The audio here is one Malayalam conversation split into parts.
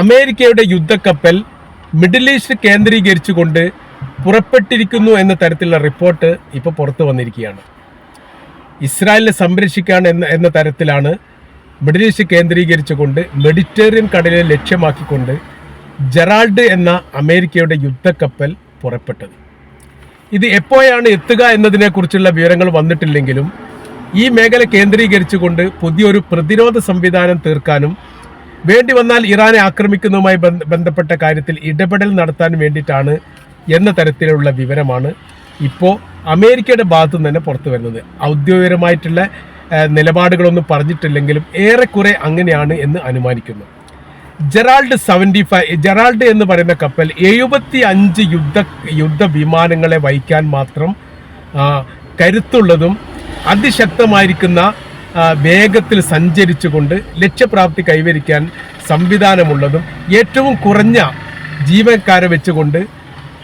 അമേരിക്കയുടെ യുദ്ധക്കപ്പൽ മിഡിൽ ഈസ്റ്റ് കേന്ദ്രീകരിച്ചുകൊണ്ട് പുറപ്പെട്ടിരിക്കുന്നു എന്ന തരത്തിലുള്ള റിപ്പോർട്ട് ഇപ്പോൾ പുറത്തു വന്നിരിക്കുകയാണ്. ഇസ്രായേലിനെ സംരക്ഷിക്കാൻ എന്ന എന്ന തരത്തിലാണ് മിഡിൽ ഈസ്റ്റ് കേന്ദ്രീകരിച്ചുകൊണ്ട് മെഡിറ്ററേനിയൻ കടലിനെ ലക്ഷ്യമാക്കിക്കൊണ്ട് ജെറാൾഡ് എന്ന അമേരിക്കയുടെ യുദ്ധക്കപ്പൽ പുറപ്പെട്ടത്. ഇത് എപ്പോഴാണ് എത്തുക എന്നതിനെക്കുറിച്ചുള്ള വിവരങ്ങൾ വന്നിട്ടില്ലെങ്കിലും ഈ മേഖല കേന്ദ്രീകരിച്ചുകൊണ്ട് പുതിയൊരു പ്രതിരോധ സംവിധാനം തീർക്കാനും വേണ്ടി വന്നാൽ ഇറാനെ ആക്രമിക്കുന്നതുമായി ബന്ധപ്പെട്ട കാര്യത്തിൽ ഇടപെടൽ നടത്താൻ വേണ്ടിയിട്ടാണ് എന്ന തരത്തിലുള്ള വിവരമാണ് ഇപ്പോൾ അമേരിക്കയുടെ ഭാഗത്തു നിന്ന് തന്നെ പുറത്തു വരുന്നത്. ഔദ്യോഗികമായിട്ടുള്ള നിലപാടുകളൊന്നും പറഞ്ഞിട്ടില്ലെങ്കിലും ഏറെക്കുറെ അങ്ങനെയാണ് എന്ന് അനുമാനിക്കുന്നു. ജെറാൾഡ് സെവന്റി ഫൈവ് ജെറാൾഡ് എന്ന് പറയുന്ന കപ്പൽ എഴുപത്തി അഞ്ച് യുദ്ധ യുദ്ധ വിമാനങ്ങളെ വഹിക്കാൻ മാത്രം കരുത്തുള്ളതും അതിശക്തമായിരിക്കുന്ന വേഗത്തിൽ സഞ്ചരിച്ചുകൊണ്ട് ലക്ഷ്യപ്രാപ്തി കൈവരിക്കാൻ സംവിധാനമുള്ളതും ഏറ്റവും കുറഞ്ഞ ജീവനക്കാരെ വെച്ചുകൊണ്ട്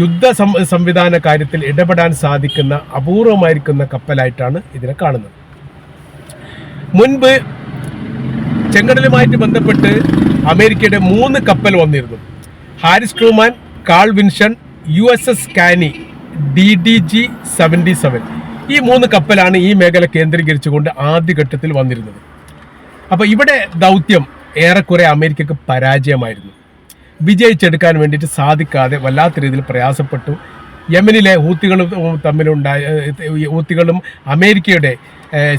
യുദ്ധ സംവിധാന കാര്യത്തിൽ ഇടപെടാൻ സാധിക്കുന്ന അപൂർവമായിരിക്കുന്ന കപ്പലായിട്ടാണ് ഇതിനെ കാണുന്നത്. മുൻപ് ചെങ്കടലുമായിട്ട് ബന്ധപ്പെട്ട് അമേരിക്കയുടെ മൂന്ന് കപ്പൽ വന്നിരുന്നു. Harris Truman Carl Vinson U S S കാനി D D G seventy seven. ഈ മൂന്ന് കപ്പലാണ് ഈ മേഖല കേന്ദ്രീകരിച്ചുകൊണ്ട് ആദ്യഘട്ടത്തിൽ വന്നിരുന്നത്. അപ്പോൾ ഇവിടെ ദൗത്യം ഏറെക്കുറെ അമേരിക്കക്ക് പരാജയമായിരുന്നു. വിജയിച്ചെടുക്കാൻ വേണ്ടിയിട്ട് സാധിക്കാതെ വല്ലാത്ത രീതിയിൽ പ്രയാസപ്പെട്ടു. യമനിലെ ഹൂത്തികളും തമ്മിലുണ്ടായ ഹൂത്തികളും അമേരിക്കയുടെ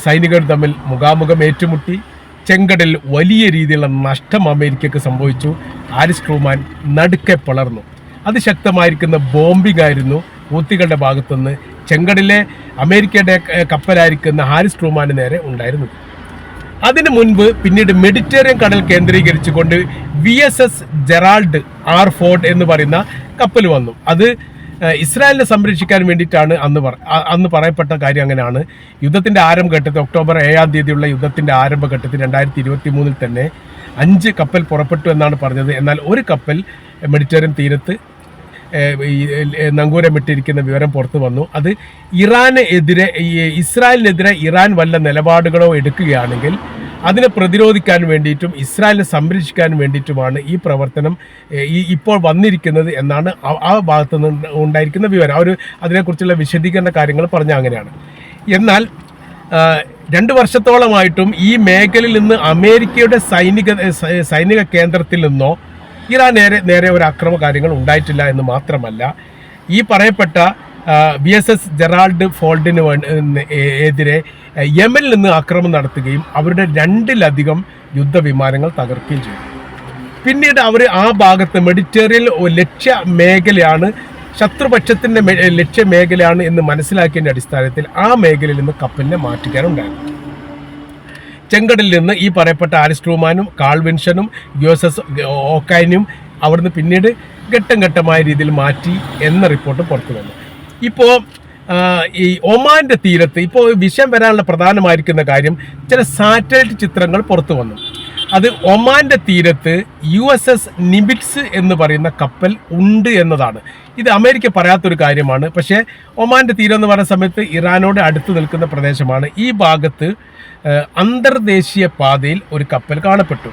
സൈനികരും തമ്മിൽ മുഖാമുഖം ഏറ്റുമുട്ടി. ചെങ്കടൽ വലിയ രീതിയിലുള്ള നഷ്ടം അമേരിക്കക്ക് സംഭവിച്ചു. ആരിസ് ട്രൂമാൻ നടുക്കെ പിളർന്നു. അതിശക്തമായിരിക്കുന്ന ബോംബിംഗ് ആയിരുന്നു ഹൂത്തികളുടെ ഭാഗത്തുനിന്ന് ചെങ്കടലിലെ അമേരിക്കയുടെ കപ്പലായിരിക്കുന്ന ഹാരിസ് ട്രൂമാന് നേരെ ഉണ്ടായിരുന്നു. അതിനു മുൻപ് പിന്നീട് മെഡിറ്ററേനിയൻ കടൽ കേന്ദ്രീകരിച്ചുകൊണ്ട് V S S Gerald R Ford എന്ന് പറയുന്ന കപ്പൽ വന്നു. അത് ഇസ്രായേലിനെ സംരക്ഷിക്കാൻ വേണ്ടിയിട്ടാണ് അന്ന് അന്ന് പറയപ്പെട്ട കാര്യം അങ്ങനെയാണ്. യുദ്ധത്തിന്റെ ആരംഭഘട്ടത്തിൽ ഒക്ടോബർ ഏഴാം തീയതിയുള്ള യുദ്ധത്തിന്റെ ആരംഭഘട്ടത്തിൽ രണ്ടായിരത്തി ഇരുപത്തി മൂന്നിൽ തന്നെ അഞ്ച് കപ്പൽ പുറപ്പെട്ടു എന്നാണ് പറഞ്ഞത്. എന്നാൽ ഒരു കപ്പൽ മെഡിറ്ററേനിയൻ തീരത്ത് ഈ നങ്കൂരമിട്ടിരിക്കുന്ന വിവരം പുറത്തു വന്നു. അത് ഇറാന് എതിരെ ഇസ്രായേലിനെതിരെ ഇറാൻ വല്ല നിലപാടുകളോ എടുക്കുകയാണെങ്കിൽ അതിനെ പ്രതിരോധിക്കാൻ വേണ്ടിയിട്ടും ഇസ്രായേലിനെ സംരക്ഷിക്കാൻ വേണ്ടിയിട്ടുമാണ് ഈ പ്രവർത്തനം ഈ ഇപ്പോൾ വന്നിരിക്കുന്നത് എന്നാണ് ആ ഭാഗത്തു നിന്ന് ഉണ്ടായിരിക്കുന്ന വിവരം. അവർ അതിനെക്കുറിച്ചുള്ള വിശദീകരണ കാര്യങ്ങൾ പറഞ്ഞ അങ്ങനെയാണ്. എന്നാൽ രണ്ട് വർഷത്തോളമായിട്ടും ഈ മേഖലയിൽ നിന്ന് അമേരിക്കയുടെ സൈനിക സൈനിക കേന്ദ്രത്തിൽ നിന്നോ ഇറാൻ നേരെ നേരെ ഒരു അക്രമ കാര്യങ്ങൾ ഉണ്ടായിട്ടില്ല എന്ന് മാത്രമല്ല ഈ പറയപ്പെട്ട ബി എസ് എസ് ജെറാൾഡ് ഫോൾഡിന് എതിരെ യമനിൽ നിന്ന് ആക്രമണം നടത്തുകയും അവരുടെ രണ്ടിലധികം യുദ്ധവിമാനങ്ങൾ തകർക്കുകയും ചെയ്തു. പിന്നീട് അവർ ആ ഭാഗത്ത് മെഡിറ്ററേനിയൻ ലക്ഷ്യ മേഖലയാണ് ശത്രുപക്ഷത്തിന്റെ ലക്ഷ്യ മേഖലയാണ് എന്ന് മനസ്സിലാക്കിയതിന്റെ അടിസ്ഥാനത്തിൽ ആ മേഖലയിൽ നിന്ന് കപ്പലിനെ മാറ്റുകയാണുണ്ടായത് ചെങ്കടലിൽ നിന്ന് ഈ പറയപ്പെട്ട ആരിസ്ട്രൂമാനും കാൾവിൻഷനും യു ഓക്കൈനും അവിടുന്ന് പിന്നീട് ഘട്ടം ഘട്ടമായ രീതിയിൽ മാറ്റി എന്ന റിപ്പോർട്ട് പുറത്തു വന്നു. ഇപ്പോൾ ഈ ഒമാന്റെ തീരത്ത് ഇപ്പോൾ വിഷയം വരാനുള്ള പ്രധാനമായിരിക്കുന്ന കാര്യം ചില സാറ്റലൈറ്റ് ചിത്രങ്ങൾ പുറത്തു വന്നു. അത് ഒമാന്റെ തീരത്ത് യു എസ് എസ് നിബിറ്റ്സ് എന്ന് പറയുന്ന കപ്പൽ ഉണ്ട് എന്നതാണ്. ഇത് അമേരിക്ക പറയാത്തൊരു കാര്യമാണ്. പക്ഷേ ഒമാന്റെ തീരം എന്ന് പറയുന്ന സമയത്ത് ഇറാനോട് അടുത്ത് നിൽക്കുന്ന പ്രദേശമാണ്. ഈ ഭാഗത്ത് അന്തർദേശീയ പാതയിൽ ഒരു കപ്പൽ കാണപ്പെട്ടു.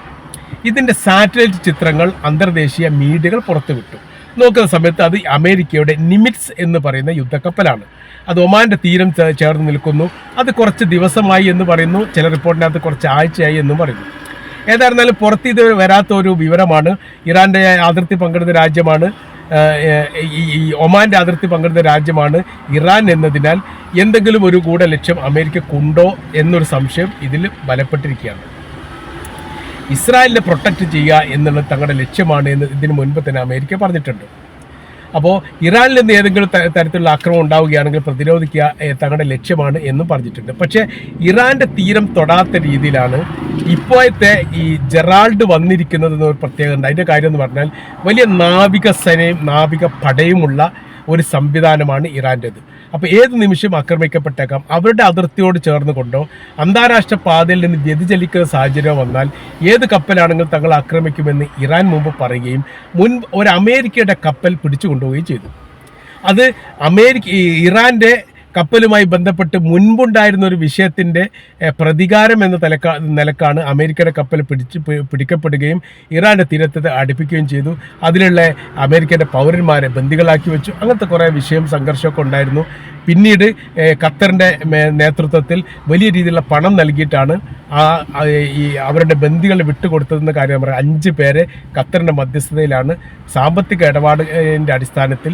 ഇതിന്റെ സാറ്റലൈറ്റ് ചിത്രങ്ങൾ അന്തർദേശീയ മീഡിയകൾ പുറത്തുവിട്ടു. നോക്കുന്ന സമയത്ത് അത് അമേരിക്കയുടെ നിമിറ്റ്സ് എന്ന് പറയുന്ന യുദ്ധക്കപ്പലാണ്. അത് ഒമാന്റെ തീരം ചേർന്ന് നിൽക്കുന്നു. അത് കുറച്ച് ദിവസമായി എന്ന് പറയുന്നു. ചില റിപ്പോർട്ടിനകത്ത് കുറച്ച് ആഴ്ചയായി എന്നും പറയുന്നു. ഏതായിരുന്നാലും പുറത്ത് ഇത് വരാത്ത ഒരു വിവരമാണ്. ഇറാന്റെ അതിർത്തി പങ്കിടുന്ന രാജ്യമാണ്. ഈ ഒമാന്റെ അതിർത്തി പങ്കിടുന്ന രാജ്യമാണ് ഇറാൻ എന്നതിനാൽ എന്തെങ്കിലും ഒരു കൂടെ ലക്ഷ്യം അമേരിക്കക്കുണ്ടോ എന്നൊരു സംശയം ഇതിൽ ബലപ്പെട്ടിരിക്കുകയാണ്. ഇസ്രായേലിനെ പ്രൊട്ടക്റ്റ് ചെയ്യുക എന്നുള്ളത് തങ്ങളുടെ ലക്ഷ്യമാണ് എന്ന് ഇതിനു മുൻപ് തന്നെ അമേരിക്ക പറഞ്ഞിട്ടുണ്ട്. അപ്പോൾ ഇറാനിൽ നിന്ന് ഏതെങ്കിലും തരത്തിലുള്ള ആക്രമണം ഉണ്ടാവുകയാണെങ്കിൽ പ്രതിരോധിക്കുക തങ്ങളുടെ ലക്ഷ്യമാണ് എന്നും പറഞ്ഞിട്ടുണ്ട്. പക്ഷേ ഇറാന്റെ തീരം തൊടാത്ത രീതിയിലാണ് ഇപ്പോഴത്തെ ഈ ജെറാൾഡ് വന്നിരിക്കുന്നത് എന്നൊരു പ്രത്യേകത ഉണ്ട്. അതിന്റെ കാര്യം എന്ന് പറഞ്ഞാൽ വലിയ നാവിക സേനയും നാവിക പടയുമുള്ള ഒരു സംവിധാനമാണ് ഇറാന്റെത്. അപ്പോൾ ഏത് നിമിഷം ആക്രമിക്കപ്പെട്ടേക്കാം? അവരുടെ അതിർത്തിയോട് ചേർന്ന് കൊണ്ടോ അന്താരാഷ്ട്ര പാതയിൽ നിന്ന് വ്യതിചലിക്കുന്ന സാഹചര്യം വന്നാൽ ഏത് കപ്പലാണെങ്കിലും തങ്ങൾ ആക്രമിക്കുമെന്ന് ഇറാൻ മുമ്പ് പറയുകയും മുൻ ഒരു അമേരിക്കയുടെ കപ്പൽ പിടിച്ചു കൊണ്ടുപോവുകയും ചെയ്തു. അത് അമേരിക്ക ഈ ഇറാന്റെ കപ്പലുമായി ബന്ധപ്പെട്ട് മുൻപുണ്ടായിരുന്ന ഒരു വിഷയത്തിന്റെ പ്രതികാരം എന്ന തലക്ക നിലക്കാണ് അമേരിക്കയുടെ കപ്പൽ പിടിച്ച് പിടിക്കപ്പെടുകയും ഇറാന്റെ തീരത്ത് അടുപ്പിക്കുകയും ചെയ്തു. അതിലുള്ള അമേരിക്കയുടെ പൗരന്മാരെ ബന്ദികളാക്കി വെച്ചു. അങ്ങനത്തെ കുറേ വിഷയം സംഘർഷമൊക്കെ ഉണ്ടായിരുന്നു. പിന്നീട് ഖത്തറിന്റെ നേതൃത്വത്തിൽ വലിയ രീതിയിലുള്ള പണം നൽകിയിട്ടാണ് ആ, ഈ അവരുടെ ബന്ദികളെ വിട്ടുകൊടുത്തതെന്ന കാര്യം പറയാം. അഞ്ച് പേരെ ഖത്തറിന്റെ മധ്യസ്ഥതയിലാണ് സാമ്പത്തിക ഇടപാടിന്റെ അടിസ്ഥാനത്തിൽ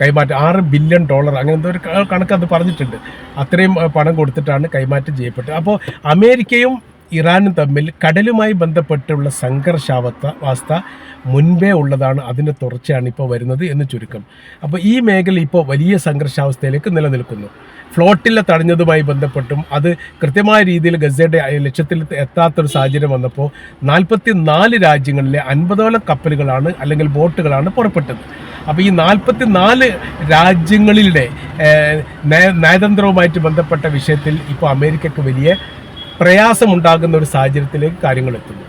കൈമാറ്റം ആറ് ബില്യൺ ഡോളർ അങ്ങനത്തെ ഒരു കണക്ക് അത് പറഞ്ഞിട്ടുണ്ട്. അത്രയും പണം കൊടുത്തിട്ടാണ് കൈമാറ്റം ചെയ്യപ്പെട്ടത്. അപ്പോൾ അമേരിക്കയും ഇറാനും തമ്മിൽ കടലുമായി ബന്ധപ്പെട്ടുള്ള സംഘർഷാവസ്ഥ അവസ്ഥ മുൻപേ ഉള്ളതാണ്. അതിന്റെ തുടർച്ചയാണ് ഇപ്പോൾ വരുന്നത് എന്ന് ചുരുക്കം. അപ്പോൾ ഈ മേഖല ഇപ്പോൾ വലിയ സംഘർഷാവസ്ഥയിലേക്ക് നിലനിൽക്കുന്നു. ഫ്ലോട്ടിലെ തടഞ്ഞതുമായി ബന്ധപ്പെട്ടും അത് കൃത്യമായ രീതിയിൽ ഗസയുടെ ലക്ഷ്യത്തിൽ എത്താത്തൊരു സാഹചര്യം വന്നപ്പോൾ നാൽപ്പത്തി നാല് രാജ്യങ്ങളിലെ അൻപതോളം കപ്പലുകളാണ് അല്ലെങ്കിൽ ബോട്ടുകളാണ് പുറപ്പെട്ടത്. അപ്പോൾ ഈ നാൽപ്പത്തി നാല് രാജ്യങ്ങളിലെ നയതന്ത്രവുമായിട്ട് ബന്ധപ്പെട്ട വിഷയത്തിൽ ഇപ്പോൾ അമേരിക്കക്ക് വലിയ പ്രയാസമുണ്ടാകുന്ന ഒരു സാഹചര്യത്തിലേക്ക് കാര്യങ്ങൾ എത്തുന്നു.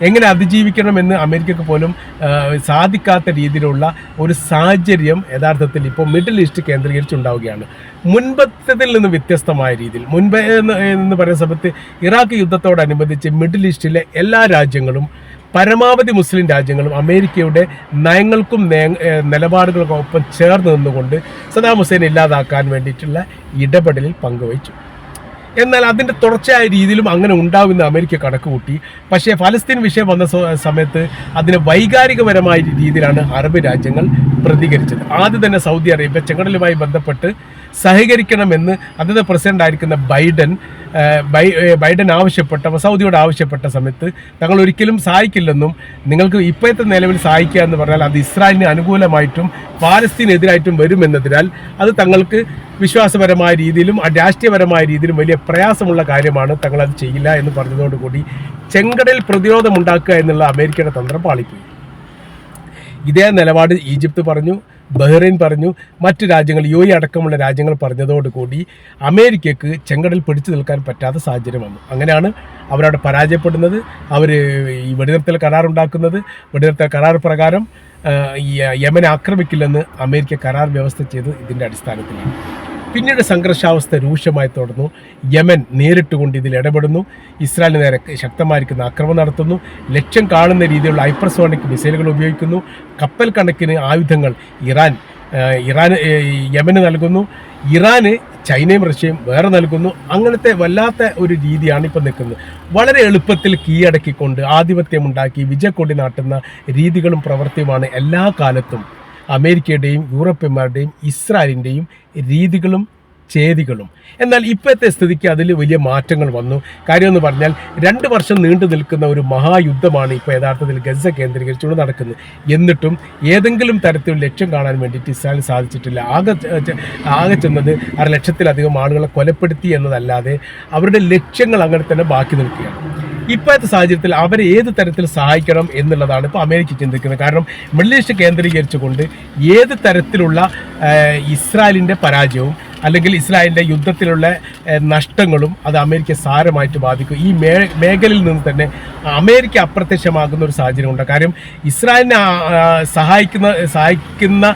എങ്ങനെ അതിജീവിക്കണമെന്ന് അമേരിക്കക്ക് പോലും സാധിക്കാത്ത രീതിയിലുള്ള ഒരു സാഹചര്യം യഥാർത്ഥത്തിൽ ഇപ്പോൾ മിഡിൽ ഈസ്റ്റ് കേന്ദ്രീകരിച്ചുണ്ടാവുകയാണ്. മുൻപത്തതിൽ നിന്ന് വ്യത്യസ്തമായ രീതിയിൽ മുൻപ് എന്ന് പറയുന്ന സമയത്ത് ഇറാഖ് യുദ്ധത്തോടനുബന്ധിച്ച് മിഡിൽ ഈസ്റ്റിലെ എല്ലാ രാജ്യങ്ങളും പരമാവധി മുസ്ലിം രാജ്യങ്ങളും അമേരിക്കയുടെ നയങ്ങൾക്കും നേ- ഏ, നിലപാടുകൾക്കും ഒപ്പം ചേർന്ന് നിന്നുകൊണ്ട് സദാം ഹുസൈൻ ഇല്ലാതാക്കാൻ വേണ്ടിയിട്ടുള്ള ഇടപെടലിൽ പങ്കുവച്ചു എന്നാൽ അതിന്റെ തുടർച്ചയായ രീതിയിലും അങ്ങനെ ഉണ്ടാവുമെന്ന് അമേരിക്ക കണക്ക് കൂട്ടി പക്ഷേ ഫലസ്തീൻ വിഷയം വന്ന സമയത്ത് അതിന് വൈകാരികപരമായ രീതിയിലാണ് അറബ് രാജ്യങ്ങൾ പ്രതികരിച്ചത്. ആദ്യം തന്നെ സൗദി അറേബ്യ ചെങ്കടലുമായി ബന്ധപ്പെട്ട് സഹകരിക്കണമെന്ന് അന്നത്തെ പ്രസിഡന്റ് ആയിരിക്കുന്ന ബൈഡൻ ബൈഡൻ ആവശ്യപ്പെട്ട സൗദിയോട് ആവശ്യപ്പെട്ട സമയത്ത് തങ്ങൾ ഒരിക്കലും സഹായിക്കില്ലെന്നും നിങ്ങൾക്ക് ഇപ്പോഴത്തെ നിലവിൽ സഹായിക്കുക എന്ന് പറഞ്ഞാൽ അത് ഇസ്രായേലിന് അനുകൂലമായിട്ടും പാലസ്തീനെതിരായിട്ടും വരുമെന്നതിനാൽ അത് തങ്ങൾക്ക് വിശ്വാസപരമായ രീതിയിലും രാഷ്ട്രീയപരമായ രീതിയിലും വലിയ പ്രയാസമുള്ള കാര്യമാണ് തങ്ങൾ അത് ചെയ്യില്ല എന്ന് പറഞ്ഞതോടുകൂടി ചെങ്കടൽ പ്രതിരോധമുണ്ടാക്കുക എന്നുള്ള അമേരിക്കയുടെ തന്ത്രം പാളിപ്പോയി. ഇതേ നിലപാട് ഈജിപ്ത് പറഞ്ഞു. ബഹ്റൈൻ പറഞ്ഞു മറ്റു രാജ്യങ്ങൾ യു അടക്കമുള്ള രാജ്യങ്ങൾ പറഞ്ഞതോടുകൂടി അമേരിക്കക്ക് ചെങ്കടൽ പിടിച്ചു നിൽക്കാൻ പറ്റാത്ത സാഹചര്യം വന്നു. അങ്ങനെയാണ് അവരവിടെ പരാജയപ്പെടുന്നത്. അവർ ഈ വെടിനിർത്തൽ കരാറുണ്ടാക്കുന്നത് വെടിനിർത്തൽ കരാർ പ്രകാരം യമനെ ആക്രമിക്കില്ലെന്ന് അമേരിക്ക കരാർ വ്യവസ്ഥ ചെയ്ത് ഇതിന്റെ അടിസ്ഥാനത്തിലാണ്. പിന്നീട് സംഘർഷാവസ്ഥ രൂക്ഷമായി തുടർന്നു. യമൻ നേരിട്ടുകൊണ്ട് ഇതിൽ ഇടപെടുന്നു. ഇസ്രായേലിന് നേരെ ശക്തമായിരിക്കുന്ന ആക്രമണം നടത്തുന്നു. ലക്ഷ്യം കാണുന്ന രീതിയിലുള്ള ഹൈപ്പർസോണിക് മിസൈലുകൾ ഉപയോഗിക്കുന്നു. കപ്പൽ കണക്കിന് ആയുധങ്ങൾ ഇറാൻ ഇറാൻ യമന് നൽകുന്നു. ഇറാന് ചൈനയും റഷ്യയും വേറെ നൽകുന്നു. അങ്ങനത്തെ വല്ലാത്ത ഒരു രീതിയാണ് ഇപ്പം നിൽക്കുന്നത്. വളരെ എളുപ്പത്തിൽ കീഴടക്കിക്കൊണ്ട് ആധിപത്യമുണ്ടാക്കി വിജയക്കൊടി നാട്ടുന്ന രീതികളും പ്രവൃത്തിയുമാണ് എല്ലാ കാലത്തും അമേരിക്കയുടെയും യൂറോപ്യന്മാരുടെയും ഇസ്രായേലിന്റെയും രീതികളും ചേതികളും. എന്നാൽ ഇപ്പോഴത്തെ സ്ഥിതിക്ക് അതിൽ വലിയ മാറ്റങ്ങൾ വന്നു. കാര്യമെന്ന് പറഞ്ഞാൽ രണ്ട് വർഷം നീണ്ടു നിൽക്കുന്ന ഒരു മഹായുദ്ധമാണ് ഇപ്പോൾ യഥാർത്ഥത്തിൽ ഗസ കേന്ദ്രീകരിച്ചുകൊണ്ട് നടക്കുന്നത്. എന്നിട്ടും ഏതെങ്കിലും തരത്തിൽ ലക്ഷ്യം കാണാൻ വേണ്ടിയിട്ട് ഇസ്രായേൽ സാധിച്ചിട്ടില്ല. ആകെ ആകെ ചെന്നത് അര ലക്ഷത്തിലധികം ആളുകളെ കൊലപ്പെടുത്തി എന്നതല്ലാതെ അവരുടെ ലക്ഷ്യങ്ങൾ അങ്ങനെ തന്നെ ബാക്കി നിൽക്കുകയാണ്. ഇപ്പോഴത്തെ സാഹചര്യത്തിൽ അവരെ ഏത് തരത്തിൽ സഹായിക്കണം എന്നുള്ളതാണ് ഇപ്പോൾ അമേരിക്ക ചിന്തിക്കുന്നത്. കാരണം മിഡിൽ ഈസ്റ്റ് കേന്ദ്രീകരിച്ചുകൊണ്ട് ഏത് തരത്തിലുള്ള ഇസ്രായേലിന്റെ പരാജയവും അല്ലെങ്കിൽ ഇസ്രായേലിന്റെ യുദ്ധത്തിലുള്ള നഷ്ടങ്ങളും അത് അമേരിക്ക സാരമായിട്ട് ബാധിക്കും. ഈ മേ മേഖലയിൽ നിന്ന് തന്നെ അമേരിക്ക അപ്രത്യക്ഷമാകുന്ന ഒരു സാഹചര്യമുണ്ട്. കാര്യം ഇസ്രായേലിനെ സഹായിക്കുന്ന സഹായിക്കുന്ന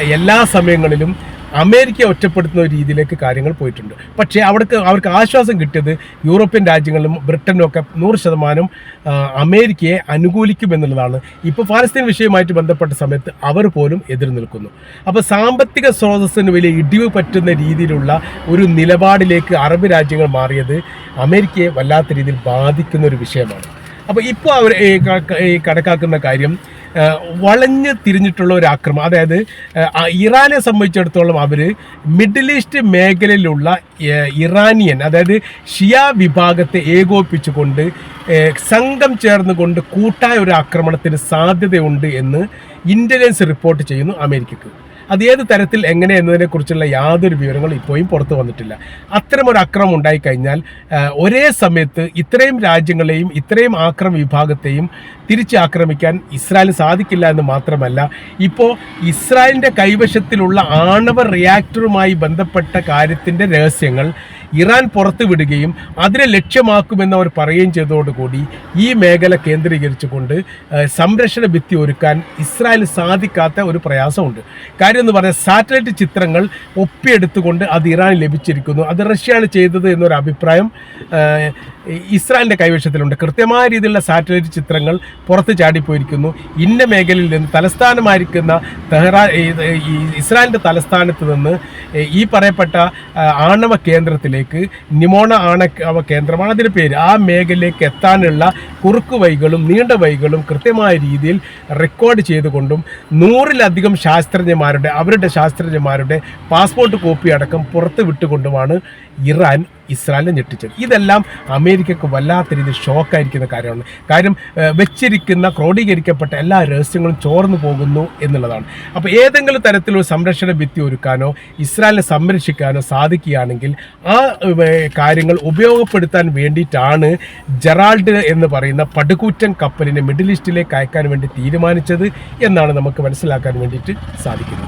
എല്ലാ സമയങ്ങളിലും അമേരിക്ക ഒറ്റപ്പെടുത്തുന്ന രീതിയിലേക്ക് കാര്യങ്ങൾ പോയിട്ടുണ്ട്. പക്ഷേ അവിടേക്ക് അവർക്ക് ആശ്വാസം കിട്ടിയത് യൂറോപ്യൻ രാജ്യങ്ങളിലും ബ്രിട്ടനും ഒക്കെ നൂറ് ശതമാനം അമേരിക്കയെ അനുകൂലിക്കുമെന്നുള്ളതാണ് ഇപ്പോൾ ഫലസ്തീൻ വിഷയവുമായിട്ട് ബന്ധപ്പെട്ട സമയത്ത് അവർ പോലും എതിർ നിൽക്കുന്നു. അപ്പോൾ സാമ്പത്തിക സ്രോതസ്സിന് വലിയ ഇടിവ് പറ്റുന്ന രീതിയിലുള്ള ഒരു നിലപാടിലേക്ക് അറബ് രാജ്യങ്ങൾ മാറിയത് അമേരിക്കയെ വല്ലാത്ത രീതിയിൽ ബാധിക്കുന്ന ഒരു വിഷയമാണ്. അപ്പോൾ ഇപ്പോൾ അവർ കണക്കാക്കുന്ന കാര്യം വളഞ്ഞ് തിരിഞ്ഞിട്ടുള്ള ഒരു ആക്രമണം അതായത് ഇറാനെ സംബന്ധിച്ചിടത്തോളം അവർ മിഡിൽ ഈസ്റ്റ് മേഖലയിലുള്ള ഇറാനിയൻ അതായത് ഷിയ വിഭാഗത്തെ ഏകോപിപ്പിച്ചുകൊണ്ട് സംഘം ചേർന്നുകൊണ്ട് കൂട്ടായ ഒരു ആക്രമണത്തിന് സാധ്യതയുണ്ട് എന്ന് ഇന്റലിജൻസ് റിപ്പോർട്ട് ചെയ്യുന്നു അമേരിക്കക്ക്. അത് ഏത് തരത്തിൽ എങ്ങനെ എന്നതിനെക്കുറിച്ചുള്ള യാതൊരു വിവരങ്ങളും ഇപ്പോഴും പുറത്തു വന്നിട്ടില്ല. അത്തരമൊരു അക്രമം ഉണ്ടായിക്കഴിഞ്ഞാൽ കഴിഞ്ഞാൽ ഒരേ സമയത്ത് ഇത്രയും രാജ്യങ്ങളെയും ഇത്രയും ആക്രമ വിഭാഗത്തെയും തിരിച്ച് ആക്രമിക്കാൻ ഇസ്രായേൽ സാധിക്കില്ല എന്ന് മാത്രമല്ല ഇപ്പോൾ ഇസ്രായേലിന്റെ കൈവശത്തിലുള്ള ആണവ റിയാക്ടറുമായി ബന്ധപ്പെട്ട കാര്യത്തിന്റെ രഹസ്യങ്ങൾ ഇറാൻ പുറത്തുവിടുകയും അതിനെ ലക്ഷ്യമാക്കുമെന്ന് അവർ പറയുകയും ചെയ്തതോടുകൂടി ഈ മേഖല കേന്ദ്രീകരിച്ചുകൊണ്ട് സംരക്ഷണ ഭിത്തി ഒരുക്കാൻ ഇസ്രായേൽ സാധിക്കാത്ത ഒരു പ്രയാസമുണ്ട്. കാര്യം എന്ന് പറഞ്ഞാൽ സാറ്റലൈറ്റ് ചിത്രങ്ങൾ ഒപ്പിയെടുത്തുകൊണ്ട് അത് ഇറാൻ ലഭിച്ചിരിക്കുന്നു. അത് റഷ്യയാണ് ചെയ്തത് എന്നൊരു അഭിപ്രായം ഇസ്രായേലിന്റെ കൈവശത്തിലുണ്ട്. കൃത്യമായ രീതിയിലുള്ള സാറ്റലൈറ്റ് ചിത്രങ്ങൾ പുറത്ത് ചാടിപ്പോയിരിക്കുന്നു. ഇന്ന മേഖലയിൽ നിന്ന് തലസ്ഥാനമായിരിക്കുന്ന തെഹ്റാൻ ഇസ്രായേലിന്റെ തലസ്ഥാനത്ത് നിന്ന് ഈ പറയപ്പെട്ട ആണവ കേന്ദ്രത്തിലേക്ക് നിമോണ ആണവ കേന്ദ്രമാണ്. അതിന്റെ പേര് ആ മേഖലയിലേക്ക് എത്താനുള്ള കുറുക്ക് വൈകളും നീണ്ട വൈകളും കൃത്യമായ രീതിയിൽ റെക്കോർഡ് ചെയ്തുകൊണ്ടും നൂറിലധികം ശാസ്ത്രജ്ഞന്മാരുടെ അവരുടെ ശാസ്ത്രജ്ഞന്മാരുടെ പാസ്പോർട്ട് കോപ്പി അടക്കം പുറത്ത് വിട്ടുകൊണ്ടുമാണ് ഇറാൻ ഇസ്രായേലിനെ ഞെട്ടിച്ചത്. ഇതെല്ലാം അമേരിക്കക്ക് വല്ലാത്ത രീതിയിൽ ഷോക്കായിരിക്കുന്ന കാര്യമാണ്. കാര്യം വെച്ചിരിക്കുന്ന ക്രോഡീകരിക്കപ്പെട്ട എല്ലാ രഹസ്യങ്ങളും ചോർന്നു പോകുന്നു എന്നുള്ളതാണ്. അപ്പോൾ ഏതെങ്കിലും തരത്തിലൊരു സംരക്ഷണ ഭിത്തി ഒരുക്കാനോ ഇസ്രായേലിനെ സംരക്ഷിക്കാനോ സാധിക്കുകയാണെങ്കിൽ ആ കാര്യങ്ങൾ ഉപയോഗപ്പെടുത്താൻ വേണ്ടിയിട്ടാണ് ജെറാൾഡ് എന്ന് പറയുന്ന പടുകൂറ്റൻ കപ്പലിനെ മിഡിൽ ഈസ്റ്റിലേക്ക് അയക്കാൻ വേണ്ടി തീരുമാനിച്ചത് എന്നാണ് നമുക്ക് മനസ്സിലാക്കാൻ വേണ്ടിയിട്ട് സാധിക്കുന്നത്.